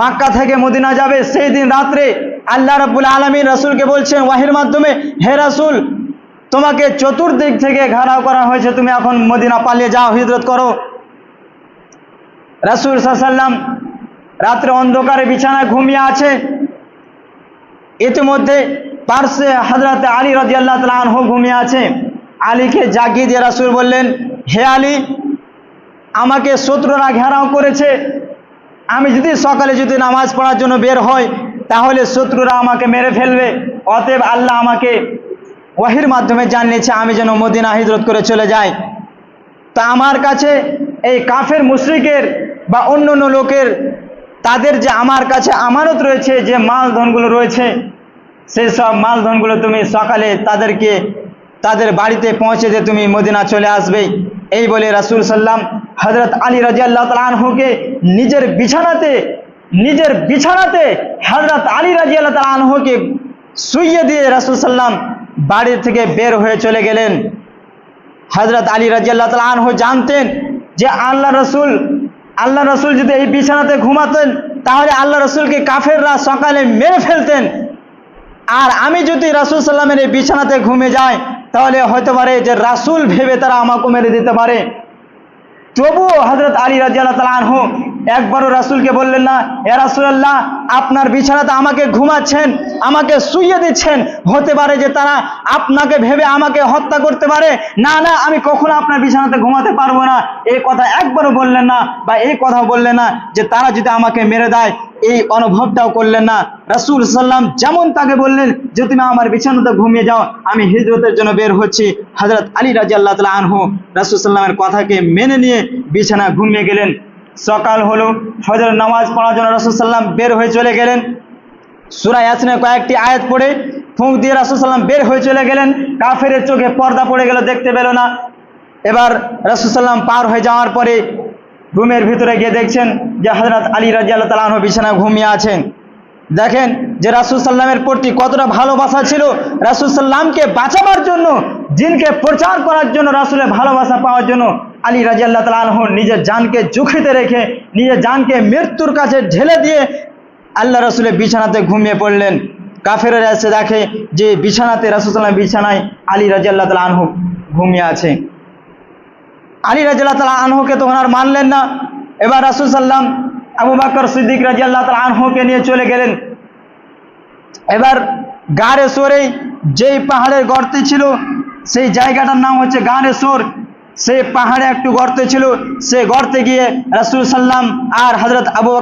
মাক্কা থেকে মদিনা যাবে, সেই দিন রাত্রে আল্লাহ রাব্বুল আলমী রাসূলকে বলছেন, ওয়াহির মাধ্যমে, হে রাসূল, তোমাকে চতুর্দিক থেকে ঘেরাও করা হয়েছে, তুমি এখন মদিনা পালিয়ে যাও, হিজরত করো। রাসূল সাল্লাম রাত্রে অন্ধকারে বিছানায় ঘুমিয়ে আছে। ইতিমধ্যে পার্শ্বে হজরত আলী রাজি আল্লাহ আনহু ঘুমিয়ে আছে। আলীকে জাগিয়ে দিয়ে রাসূল বললেন, হে আলী, আমাকে শত্রুরা ঘেরাও করেছে আমি যদি সকালে যদি নামাজ পড়ার জন্য বের হই, তাহলে শত্রুরা আমাকে মেরে ফেলবে। অতএব আল্লাহ আমাকে ওয়াহির মাধ্যমে জানিয়েছে, আমি যেন মদিনা হিজরত করে চলে যাই। তা আমার কাছে এই কাফের মুশরিকের বা অন্য অন্য লোকের, তাদের যে আমার কাছে আমানত রয়েছে, যে মাল ধনগুলো রয়েছে সেই সব মাল ধনগুলো তুমি সকালে তাদেরকে, তাদের বাড়িতে পৌঁছে দিয়ে তুমি মদিনা চলে আসবে। এই বলে রাসুল সাল্লাম হজরত আলী রাজি আল্লাহ আনহুকে নিজের বিছানাতে নিজের বিছানাতে হজরত আলী রাজি আল্লাহ আনহুকে শুইয়ে দিয়ে রাসূল সাল্লাম বাড়ি থেকে বের হয়ে চলে গেলেন। হজরত আলী রাজিয়াল্লাহ তালা আনহু জানতেন যে আল্লাহ রসুল আল্লাহ রসুল যদি এই বিছানাতে ঘুমাতেন, তাহলে আল্লাহ রসুলকে কাফেররা সকালে মেরে ফেলতেন। আর আমি যদি রাসুল সাল্লামের এই বিছানাতে ঘুমে যাই, তাহলে হতে পারে যে রাসুল ভেবে তারা আমাকে মেরে দিতে পারে। তবুও হজরত আলী রাজিয়াল্লাহ তালা আনহু একবারও রাসুলকে বললেন না, এ রাসুলাল্লাহ, আপনার বিছানাতে আমাকে ঘুমাচ্ছেন, আমাকে শুইয়ে দিচ্ছেন। হতে পারে যে তারা আপনাকে ভেবে আমাকে হত্যা করতে পারে। না না, আমি কখনো আপনার বিছানাতে ঘুমাতে পারব না। এই কথা একবারও বললেন না বা এই কথা বললেন না যে তারা যদি আমাকে মেরে দেয়, এই অনুভবটাও করলেন না। রাসুল সাল্লাম যেমন তাকে বললেন যে, তুমি আমার বিছানাতে ঘুমিয়ে যাও, আমি হিজরতের জন্য বের হচ্ছি। হজরত আলী রাজি আল্লাহ তালা আনহু রাসুল সাল্লামের কথাকে মেনে নিয়ে বিছানা ঘুমিয়ে গেলেন। সকাল হলো ফজর নামাজ পড়ার জন্য রাসুল সাল্লাম বের হয়ে চলে গেলেন। সুরা ইয়াসিনের কয়েকটি আয়াত পড়ে ফুঁক দিয়ে রাসুল সাল্লাম বের হয়ে চলে গেলেন। কাফের চোখে পর্দা পড়ে গেল, দেখতে পেল না। এবার রাসুল সাল্লাম পার হয়ে যাওয়ার পরে রুমের ভিতরে গিয়ে দেখছেন যে হজরত আলী রাজি আল্লাহ তালাহ বিছানায় ঘুমিয়ে আছেন। দেখেন যে রাসুল সাল্লামের প্রতি কতটা ভালোবাসা ছিল। রাসুল সাল্লামকে বাঁচাবার জন্য, জিনকে প্রচার করার জন্য, রাসুলের ভালোবাসা পাওয়ার জন্য আলী রাজি আল্লাহ তালাহ নিজের জানকে ঝুঁকিতে রেখে নিজের জানকে মৃত্যুর কাছে ঢেলে দিয়ে আল্লাহ রসুলের বিছানাতে ঘুমিয়ে পড়লেন। কাফেরা এসে দেখে যে বিছানাতে রাসুল সাল্লাম বিছানায় আলী রাজি আল্লাহ তালা আনহু ঘুমিয়ে আছে। আলী রাজিয়াল্লাহ তালা আনহুকে তখন আর মানলেন না। এবার রাসুল সাল্লাম আবু বাকর সিদ্দিক রাজিয়াল্লাহ তালা আনহুকে নিয়ে চলে গেলেন। এবার গাড়ে সরে যেই পাহাড়ের গর্তে ছিল, সেই জায়গাটার নাম হচ্ছে গাড়ে সোর। সেই পাহাড়ে একটু গর্তে ছিল সে গর্তে গিয়ে রাসুল সাল্লাম আর হজরত আবু